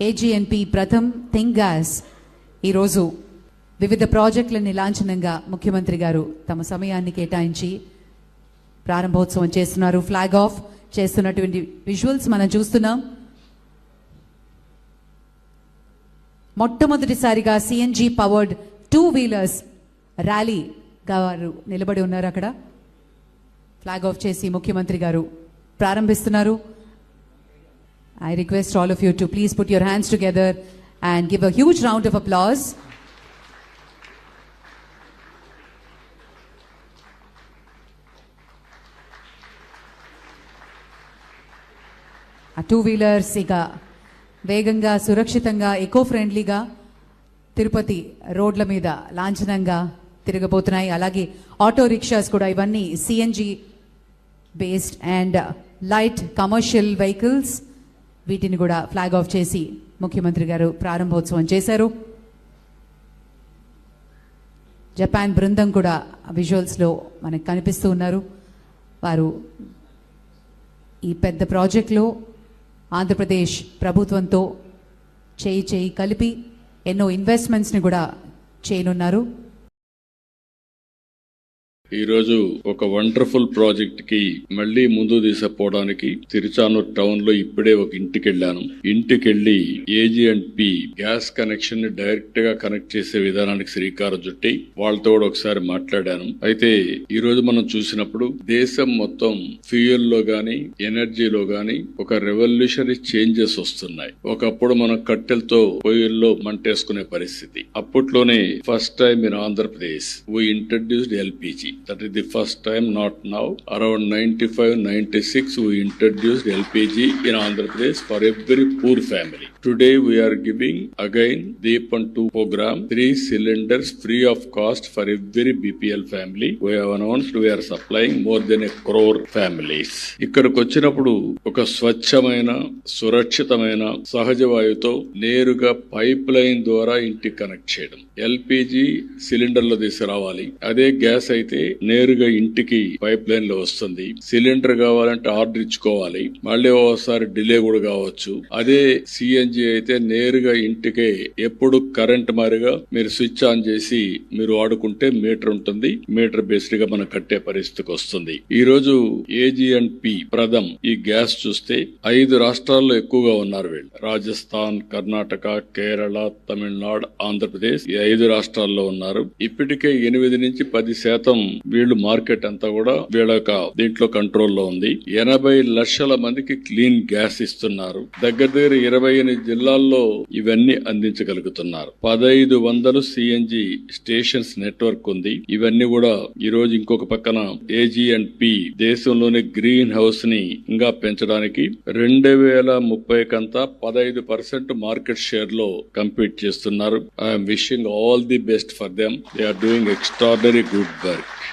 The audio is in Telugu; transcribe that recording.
ఏజీఎన్పి ప్రథమ్ థింగ్ గ్యాస్ ఈరోజు వివిధ ప్రాజెక్టులని లాంఛనంగా ముఖ్యమంత్రి గారు తమ సమయాన్ని కేటాయించి ప్రారంభోత్సవం చేస్తున్నారు. ఫ్లాగ్ ఆఫ్ చేస్తున్నటువంటి విజువల్స్ మనం చూస్తున్నాం. మొట్టమొదటిసారిగా సిఎన్జి పవర్డ్ టూ వీలర్స్ ర్యాలీగా వారు నిలబడి ఉన్నారు అక్కడ. ఫ్లాగ్ ఆఫ్ చేసి ముఖ్యమంత్రి గారు ప్రారంభిస్తున్నారు. I request all of you to please put your hands together and give a huge round of applause ఆ టూ వీలర్స్ ఇక వేగంగా సురక్షితంగా ఎకో ఫ్రెండ్లీగా తిరుపతి రోడ్ల మీద లాంఛనంగా తిరగబోతున్నాయి అలాగే ఆటో రిక్షాస్ కూడా ఇవన్నీ CNG based and light commercial vehicles వీటిని కూడా ఫ్లాగ్ ఆఫ్ చేసి ముఖ్యమంత్రి గారు ప్రారంభోత్సవం చేశారు. జపాన్ బృందం కూడా విజువల్స్లో మనకు కనిపిస్తూ ఉన్నారు. వారు ఈ పెద్ద ప్రాజెక్టులో ఆంధ్రప్రదేశ్ ప్రభుత్వంతో చేయి చేయి కలిపి ఎన్నో ఇన్వెస్ట్మెంట్స్ని కూడా చేయనున్నారు. ఈరోజు ఒక వండర్ఫుల్ ప్రాజెక్ట్కి మళ్ళీ ముందు తీసుకుపోవడానికి తిరుచానూర్ టౌన్లో ఇప్పుడే ఒక ఇంటికి వెళ్ళాను ఇంటికి వెళ్ళి ఏజీ అండ్ పి గ్యాస్ కనెక్షన్ని డైరెక్ట్గా కనెక్ట్ చేసే విధానానికి శ్రీకారం చుట్టి వాళ్ళతో కూడా ఒకసారి మాట్లాడాను. అయితే ఈ రోజు మనం చూసినప్పుడు దేశం మొత్తం ఫ్యూయల్లో గాని ఎనర్జీలో గాని ఒక రెవల్యూషనరీ చేంజెస్ వస్తున్నాయి. ఒకప్పుడు మనం కట్టెలతో పొయ్యిల్లో మంటేసుకునే పరిస్థితి. అప్పట్లోనే first time in Andhra Pradesh we introduced LPG that is the first time not now around ninety five ninety six we introduced LPG in Andhra Pradesh for every poor family today we are giving again Deepam two program three cylinders free of cost for every BPL family we have announced we are supplying more than a crore families ఇక్కడికి వచ్చినప్పుడు ఒక స్వచ్ఛమైన సురక్షితమైన సహజ వాయువుతో నేరుగా పైప్ లైన్ ద్వారా ఇంటికి కనెక్ట్ చేయడం. ఎల్పిజి సిలిండర్లో తీసుకురావాలి అదే గ్యాస్ అయితే నేరుగా ఇంటికి పైప్ లైన్లో వస్తుంది. సిలిండర్ కావాలంటే ఆర్డర్ ఇచ్చుకోవాలి. మళ్ళీ ఒకసారి డిలే కూడా కావచ్చు. అదే సిఎన్జి అయితే నేరుగా ఇంటికే ఎప్పుడు కరెంట్ మారిగా మీరు స్విచ్ ఆన్ చేసి మీరు వాడుకుంటే మీటర్ ఉంటుంది. మీటర్ బేస్డ్గా మనం కట్టే పరిస్థితికి వస్తుంది. ఈ రోజు ఏజీ అండ్ పి ప్రథమ్ ఈ గ్యాస్ చూస్తే ఐదు రాష్ట్రాల్లో ఎక్కువగా ఉన్నారు వీళ్ళు. రాజస్థాన్ కర్ణాటక కేరళ తమిళనాడు ఆంధ్రప్రదేశ్ ఈ ఐదు రాష్ట్రాల్లో ఉన్నారు. ఇప్పటికే ఎనిమిది నుంచి పది శాతం వీళ్ళు మార్కెట్ అంతా కూడా వీళ్ళ దీంట్లో కంట్రోల్లో ఉంది. ఎనభై లక్షల మందికి క్లీన్ గ్యాస్ ఇస్తున్నారు. దగ్గర దగ్గర ఇరవై ఎనిమిది జిల్లాల్లో ఇవన్నీ అందించగలుగుతున్నారు. పదహైదు వందలు సిఎన్జి స్టేషన్స్ నెట్వర్క్ ఉంది. ఇవన్నీ కూడా ఈ రోజు ఇంకొక పక్కన ఏజీ అండ్ పి దేశంలోని గ్రీన్ హౌస్ని ఇంకా పెంచడానికి రెండు వేల ముప్పై కంతా పదహైదు పర్సెంట్ మార్కెట్ షేర్లో కంపీట్ చేస్తున్నారు. I'm wishing all the best for them. They are doing extraordinary good work.